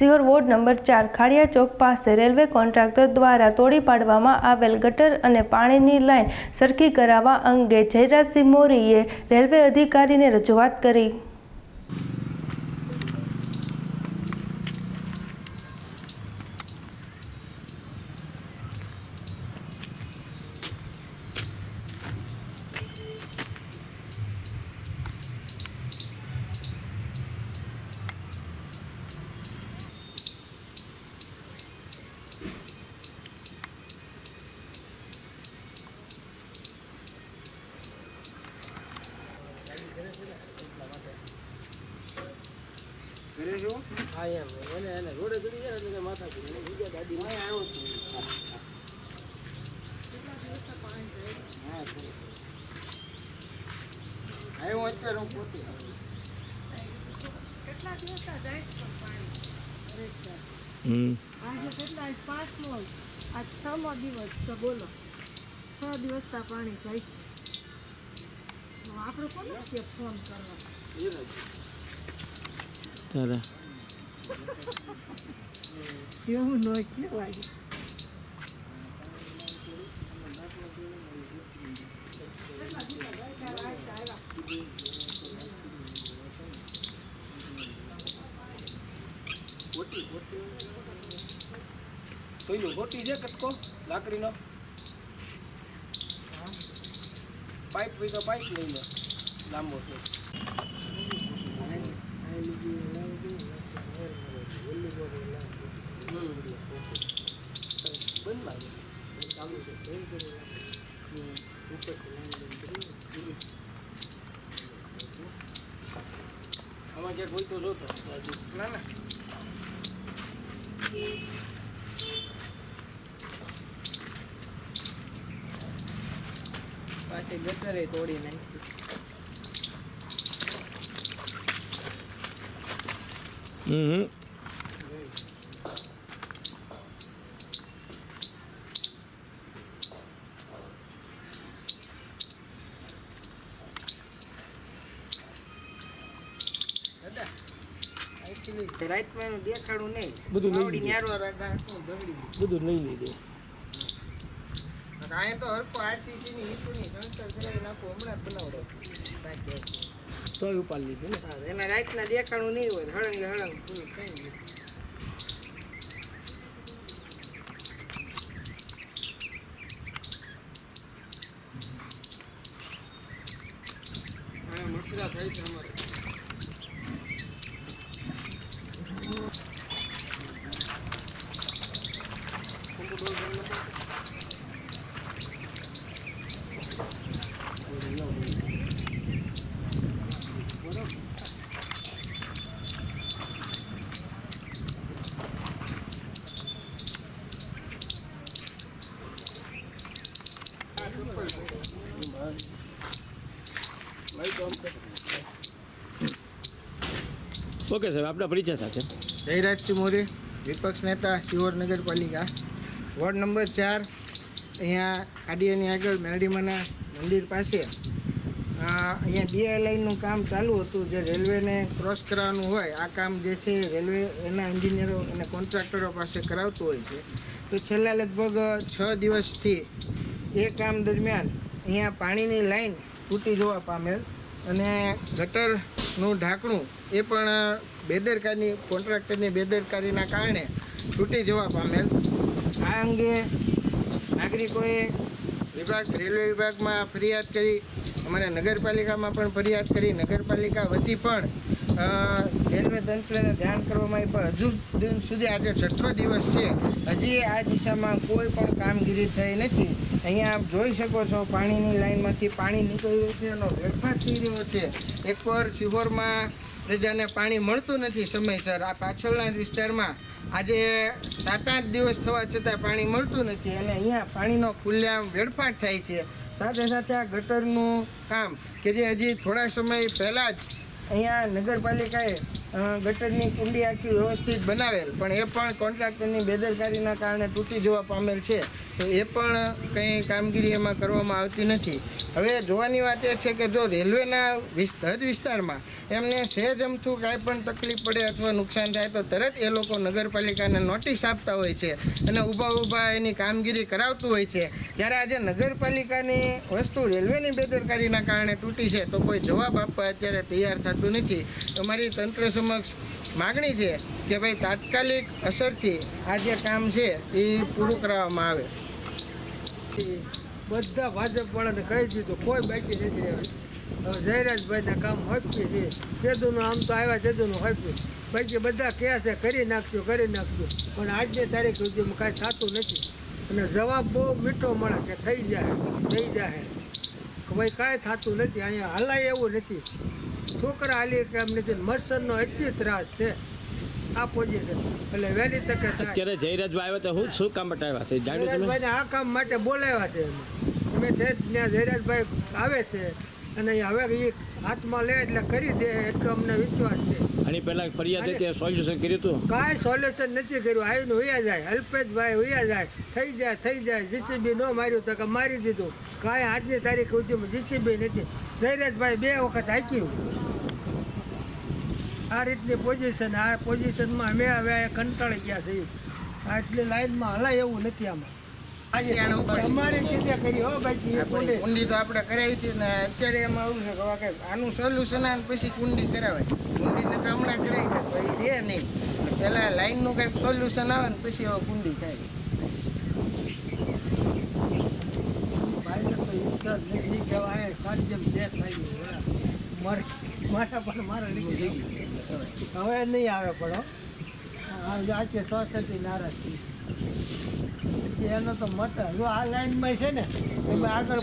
Sihor ward number ચાર ખાડિયા ચોક પાસે railway contractor દ્વારા તોડી પાડવામાં આવેલ ગટર અને પાણીની લાઇન સરખી કરાવવા અંગે જયરાજસિંહ મોરીએ રેલવે અધિકારીને રજૂઆત કરી. હા એમ. એને એને રોડે ચડી જાય એટલે માથા કૂટ. બીજા દાદી ગાડીમાં આવ્યો થોડું. આવ્યો અત્યારે હું પોતે. કેટલા દિવસ જાય પાણી હમ. આજે કેટલા? આજ પાંચમો. આજ છમો દિવસ છે બોલો. છ દિવસ તા પાણી જાય તો આપણે કોને કે ફોન કરવા? એ જ. તારે કેવું ન કહેવાય પોતી, પોતી. પેલું ગોટી છે કટકો લાકડીનો પાઇપ હોય તો પાઇપ લઈ લો લાંબો છે બંધ લાગે ચાલુ છે આમાં ક્યાંક હોય તો જોતો ના ના પાછી ગટરે તોડી નાખી actually દેખાડું નહીં બધું બધું લઈ લીધું. તો હરકો આરસીસી ની ઈટુની ગણતર કરાવી નાખો હમણાં બનાવડો બાકી ઉપાડી લીધું ને. એના રાઈટના દેખાણું નહીં હોય, હળંગ હળંગ પૂરું થઈ ગયું હા મચ્છરા થાય છે અમારે. ઓકે સાહેબ, આપણા પરિચય સાથે. જયરાજ મોરી વિપક્ષ નેતા શિહોર નગરપાલિકા. વોર્ડ નંબર ચાર, અહીંયા ખાડિયાની આગળ મેરડીમાના મંદિર પાસે અહીંયા ડીઆઈ લાઈનનું કામ ચાલુ હતું, જે રેલવેને ક્રોસ કરાવવાનું હોય, આ કામ જે છે રેલવે, એના એન્જિનિયરો અને કોન્ટ્રાક્ટરો પાસે કરાવતું હોય છે. તો છેલ્લા લગભગ છ દિવસથી એ કામ દરમિયાન અહીંયા પાણીની લાઈન તૂટી જોવા પામેલ. અને ગટરનું ઢાંકણું એ પણ બેદરકારી કોન્ટ્રાક્ટરની બેદરકારીના કારણે તૂટી જવા પામેલ. આ અંગે નાગરિકોએ વિભાગ, રેલવે વિભાગમાં ફરિયાદ કરી, અમારા નગરપાલિકામાં પણ ફરિયાદ કરી, નગરપાલિકા વતી પણ રેલવે તંત્રને ધ્યાન કરવામાં આવી પણ હજુ દિન સુધી આજે છઠ્ઠો દિવસ છે. હજી આ દિશામાં કોઈ પણ કામગીરી થઈ નથી. અહીંયા આપ જોઈ શકો છો પાણીની લાઇનમાંથી પાણી નીકળી રહ્યું છે એનો વેડફાટ થઈ રહ્યો છે. એકવાર શિહોરમાં પ્રજાને પાણી મળતું નથી સમયસર. આ પાછળના વિસ્તારમાં આજે સાત આઠ દિવસ થવા છતાં પાણી મળતું નથી અને અહીંયા પાણીનો ખુલ્લેઆમ વેડફાટ થાય છે. સાથે સાથે આ ગટરનું કામ કે જે હજી થોડા સમય પહેલાં જ અહીંયા નગરપાલિકાએ ગટરની કુંડી આખી વ્યવસ્થિત બનાવેલ. પણ એ પણ કોન્ટ્રાક્ટરની બેદરકારીના કારણે તૂટી જવા પામેલ છે. તો એ પણ કંઈ કામગીરી એમાં કરવામાં આવતી નથી. હવે જોવાની વાત એ છે કે જો રેલવેના વિસ્ત હદ વિસ્તારમાં એમને સહેજમથું કાંઈ પણ તકલીફ પડે અથવા નુકસાન થાય, તો તરત એ લોકો નગરપાલિકાને નોટિસ આપતા હોય છે અને ઊભા ઊભા એની કામગીરી કરાવતું હોય છે. જ્યારે આજે નગરપાલિકાની વસ્તુ રેલવેની બેદરકારીના કારણે તૂટી છે, તો કોઈ જવાબ આપવા અત્યારે તૈયાર થતું નથી. અમારી તંત્ર સમક્ષ માગણી છે કે ભાઈ તાત્કાલિક અસરથી આ જે કામ છે, એ પૂરું કરવામાં આવે. બધા ભાજપ વાળાને કહી દીધું, કોઈ બાકી નથી હવે જયરાજભાઈના કામ હપ્પી છે. ખેદુનું આમ તો આવ્યા ખેદુનું હપ્પી બાકી બધા કહે છે, કરી નાખજો કરી નાખજો. પણ આજની તારીખ સુધીમાં કાંઈ થતું નથી. અને જવાબ બહુ મીઠો મળે કે થઈ જાય થઈ જાય ભાઈ કાંઈ થતું નથી, અહીંયા હલાય એવું નથી. છોકરા હાલી કેમ નથી મચ્છરનો એટલી ત્રાસ છે. આ પોઝિશન એટલે વહેલી તકે અત્યારે જયરાજભાઈ આવ્યા તો હું શું કામ માટે આવ્યા છે જયરાજભાઈને આ કામ માટે બોલાવ્યા છે અમે ઠેઠ ત્યાં જયરાજભાઈ આવે છે અને હવે એ હાથમાં લે એટલે કરી દે એટલો અમને વિશ્વાસ છે. આની પહેલા ફરિયાદ હતી સોલ્યુશન કર્યું હતું? કાંઈ સોલ્યુશન નથી કર્યું. આવીને હોયા જાય. અલ્પેશભાઈ હોયા જાય. થઈ જાય થઈ જાય. જીસીબી ન માર્યું તો કે મારી દીધું. કાંઈ આજની તારીખ સુધીમાં જીસીબી નથી. જયરાજભાઈ બે વખત હાક્યું. આ રીતની પોઝિશન આ પોઝિશનમાં અમે હવે કંટાળી ગયા છીએ. આ એટલી લાઈનમાં હલાય એવું નથી આમાં. અમારે કીધે કરી હો બોલે. કુંડી તો આપણે કરાવી હતી ને અત્યારે એમાં આવું છે કે આનું સોલ્યુશન આવે ને પછી કુંડી કરાવે કુંડીને તો હમણાં કરાવી પછી રહે નહીં. પહેલાં લાઈનનું કંઈક સોલ્યુશન આવે ને પછી હવે કુંડી થાય. ભાઈને તો ઈચ્છા જ નથી કે હવે આ સાત જેમ જે થાય એ બરાબર. મારે મારા પણ મારા હવે નહીં આવે. આ આજે સ્વસ્થથી નારાજ એનો તો મત જો આ લાઈનમાં છે ને, એમાં આગળ